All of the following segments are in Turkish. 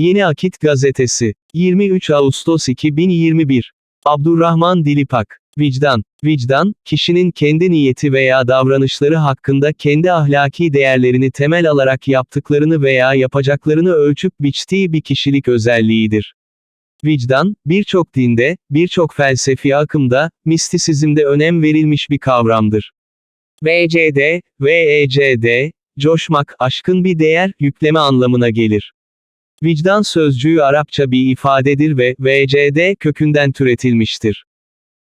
Yeni Akit Gazetesi. 23 Ağustos 2021. Abdurrahman Dilipak. Vicdan. Vicdan, kişinin kendi niyeti veya davranışları hakkında kendi ahlaki değerlerini temel alarak yaptıklarını veya yapacaklarını ölçüp biçtiği bir kişilik özelliğidir. Vicdan, birçok dinde, birçok felsefi akımda, mistisizmde önem verilmiş bir kavramdır. VCD, VECD, coşmak, aşkın bir değer, yükleme anlamına gelir. Vicdan sözcüğü Arapça bir ifadedir ve VCD kökünden türetilmiştir.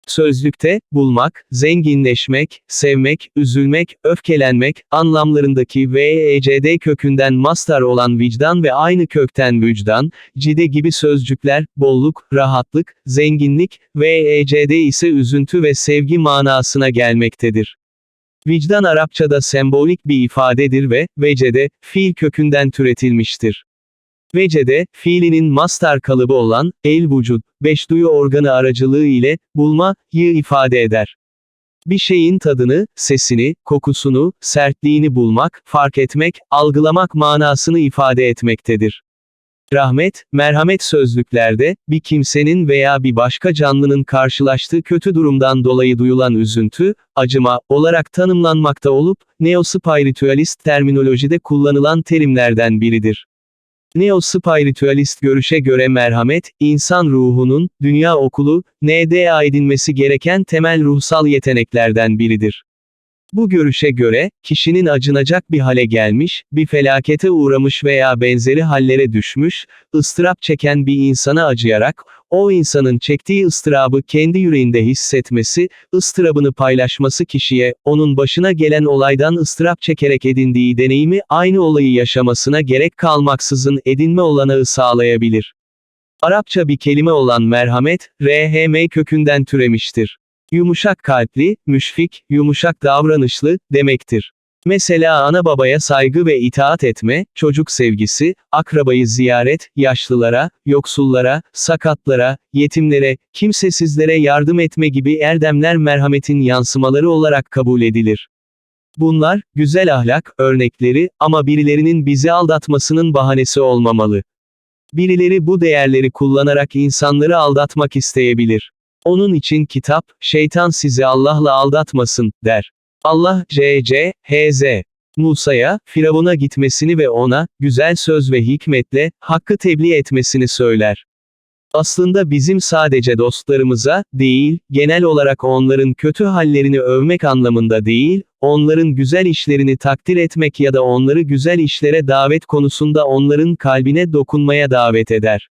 Sözlükte, bulmak, zenginleşmek, sevmek, üzülmek, öfkelenmek, anlamlarındaki VECD kökünden mastar olan vicdan ve aynı kökten vicdan, cide gibi sözcükler, bolluk, rahatlık, zenginlik, VECD ise üzüntü ve sevgi manasına gelmektedir. Vicdan Arapçada sembolik bir ifadedir ve, vecede, fiil kökünden türetilmiştir. Vecede, fiilinin mastar kalıbı olan, el vücud, beş duyu organı aracılığı ile, bulma, yı ifade eder. Bir şeyin tadını, sesini, kokusunu, sertliğini bulmak, fark etmek, algılamak manasını ifade etmektedir. Rahmet, merhamet sözlüklerde, bir kimsenin veya bir başka canlının karşılaştığı kötü durumdan dolayı duyulan üzüntü, acıma, olarak tanımlanmakta olup, neospiritualist terminolojide kullanılan terimlerden biridir. Neo-spiritualist görüşe göre merhamet, insan ruhunun, dünya okulu, NDA edinmesi gereken temel ruhsal yeteneklerden biridir. Bu görüşe göre, kişinin acınacak bir hale gelmiş, bir felakete uğramış veya benzeri hallere düşmüş, ıstırap çeken bir insana acıyarak, o insanın çektiği ıstırabı kendi yüreğinde hissetmesi, ıstırabını paylaşması kişiye, onun başına gelen olaydan ıstırap çekerek edindiği deneyimi aynı olayı yaşamasına gerek kalmaksızın edinme olanağı sağlayabilir. Arapça bir kelime olan merhamet, RHM kökünden türemiştir. Yumuşak kalpli, müşfik, yumuşak davranışlı, demektir. Mesela ana babaya saygı ve itaat etme, çocuk sevgisi, akrabayı ziyaret, yaşlılara, yoksullara, sakatlara, yetimlere, kimsesizlere yardım etme gibi erdemler merhametin yansımaları olarak kabul edilir. Bunlar, güzel ahlak, örnekleri, ama birilerinin bizi aldatmasının bahanesi olmamalı. Birileri bu değerleri kullanarak insanları aldatmak isteyebilir. Onun için kitap, şeytan sizi Allah'la aldatmasın, der. Allah, C.C. H.Z. Musa'ya, Firavun'a gitmesini ve ona, güzel söz ve hikmetle, hakkı tebliğ etmesini söyler. Aslında bizim sadece dostlarımıza, değil, genel olarak onların kötü hallerini övmek anlamında değil, onların güzel işlerini takdir etmek ya da onları güzel işlere davet konusunda onların kalbine dokunmaya davet eder.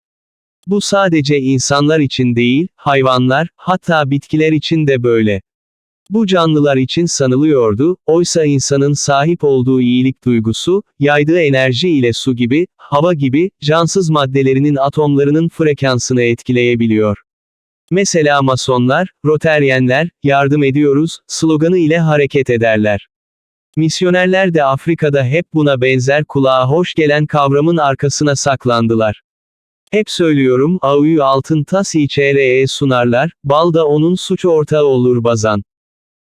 Bu sadece insanlar için değil, hayvanlar, hatta bitkiler için de böyle. Bu canlılar için sanılıyordu, oysa insanın sahip olduğu iyilik duygusu, yaydığı enerji ile su gibi, hava gibi, cansız maddelerinin atomlarının frekansını etkileyebiliyor. Mesela masonlar, roteryenler, yardım ediyoruz, sloganı ile hareket ederler. Misyonerler de Afrika'da hep buna benzer kulağa hoş gelen kavramın arkasına saklandılar. Hep söylüyorum, AÜ altın tas içeriye sunarlar, bal da onun suç ortağı olur bazan.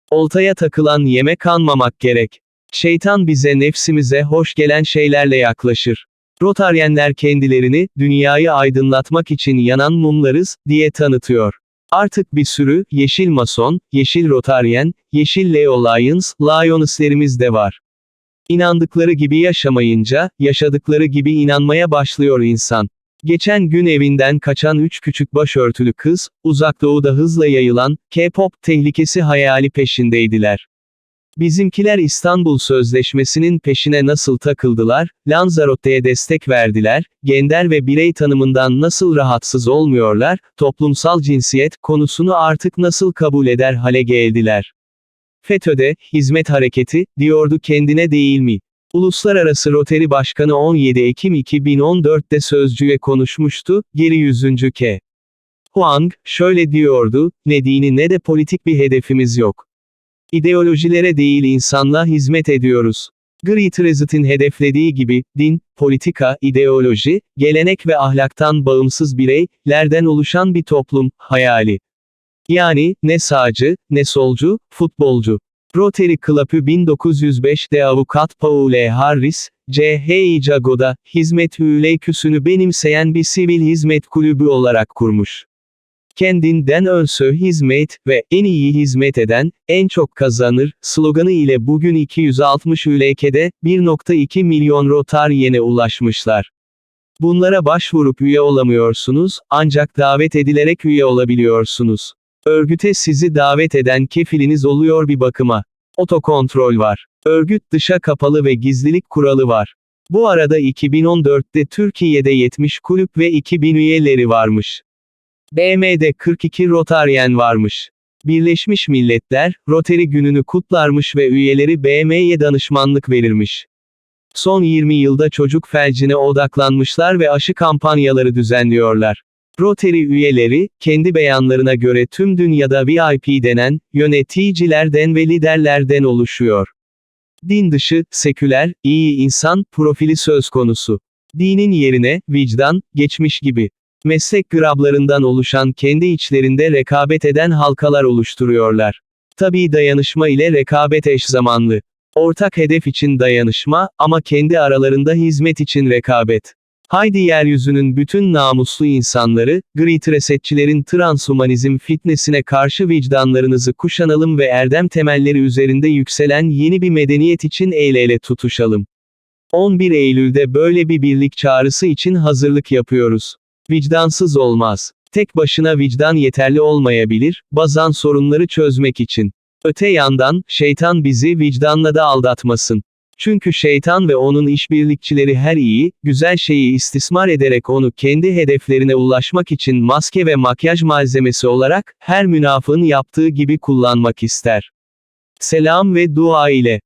Oltaya takılan yeme kanmamak gerek. Şeytan bize nefsimize hoş gelen şeylerle yaklaşır. Rotaryenler kendilerini, dünyayı aydınlatmak için yanan mumlarız, diye tanıtıyor. Artık bir sürü, yeşil mason, yeşil rotaryen, yeşil Leo Lions, Liones'lerimiz de var. İnandıkları gibi yaşamayınca, yaşadıkları gibi inanmaya başlıyor insan. Geçen gün evinden kaçan üç küçük başörtülü kız, uzak doğuda hızla yayılan, K-pop tehlikesi hayali peşindeydiler. Bizimkiler İstanbul Sözleşmesi'nin peşine nasıl takıldılar, Lanzarotte'ye destek verdiler, gender ve birey tanımından nasıl rahatsız olmuyorlar, toplumsal cinsiyet konusunu artık nasıl kabul eder hale geldiler. FETÖ'de, hizmet hareketi, diyordu kendine değil mi? Uluslararası Rotary Başkanı 17 Ekim 2014'te Sözcü'ye konuşmuştu, geri yüzüncü K. Huang, şöyle diyordu, ne dini ne de politik bir hedefimiz yok. İdeolojilere değil insanlığa hizmet ediyoruz. Great Reset'in hedeflediği gibi, din, politika, ideoloji, gelenek ve ahlaktan bağımsız bireylerden oluşan bir toplum, hayali. Yani, ne sağcı, ne solcu, futbolcu. Rotary Club'ü 1905'de avukat Paul E. Harris, C.H. Jagoda, hizmet üleyküsünü benimseyen bir sivil hizmet kulübü olarak kurmuş. Kendinden önce hizmet ve en iyi hizmet eden, en çok kazanır, sloganı ile bugün 260 ülkede, 1.2 milyon Rotaryene ulaşmışlar. Bunlara başvurup üye olamıyorsunuz, ancak davet edilerek üye olabiliyorsunuz. Örgüte sizi davet eden kefiliniz oluyor bir bakıma. Otokontrol var. Örgüt dışa kapalı ve gizlilik kuralı var. Bu arada 2014'te Türkiye'de 70 kulüp ve 2000 üyeleri varmış. BM'de 42 Rotaryen varmış. Birleşmiş Milletler, Rotary gününü kutlarmış ve üyeleri BM'ye danışmanlık verirmiş. Son 20 yılda çocuk felcine odaklanmışlar ve aşı kampanyaları düzenliyorlar. Rotary üyeleri, kendi beyanlarına göre tüm dünyada VIP denen, yöneticilerden ve liderlerden oluşuyor. Din dışı, seküler, iyi insan, profili söz konusu. Dinin yerine, vicdan, geçmiş gibi. Meslek grablarından oluşan kendi içlerinde rekabet eden halkalar oluşturuyorlar. Tabii dayanışma ile rekabet eş zamanlı. Ortak hedef için dayanışma, ama kendi aralarında hizmet için rekabet. Haydi yeryüzünün bütün namuslu insanları, Great Resetçilerin transhumanizm fitnesine karşı vicdanlarınızı kuşanalım ve erdem temelleri üzerinde yükselen yeni bir medeniyet için el ele tutuşalım. 11 Eylül'de böyle bir birlik çağrısı için hazırlık yapıyoruz. Vicdansız olmaz. Tek başına vicdan yeterli olmayabilir, bazan sorunları çözmek için. Öte yandan, şeytan bizi vicdanla da aldatmasın. Çünkü şeytan ve onun işbirlikçileri her iyi, güzel şeyi istismar ederek onu kendi hedeflerine ulaşmak için maske ve makyaj malzemesi olarak, her münafığın yaptığı gibi kullanmak ister. Selam ve dua ile.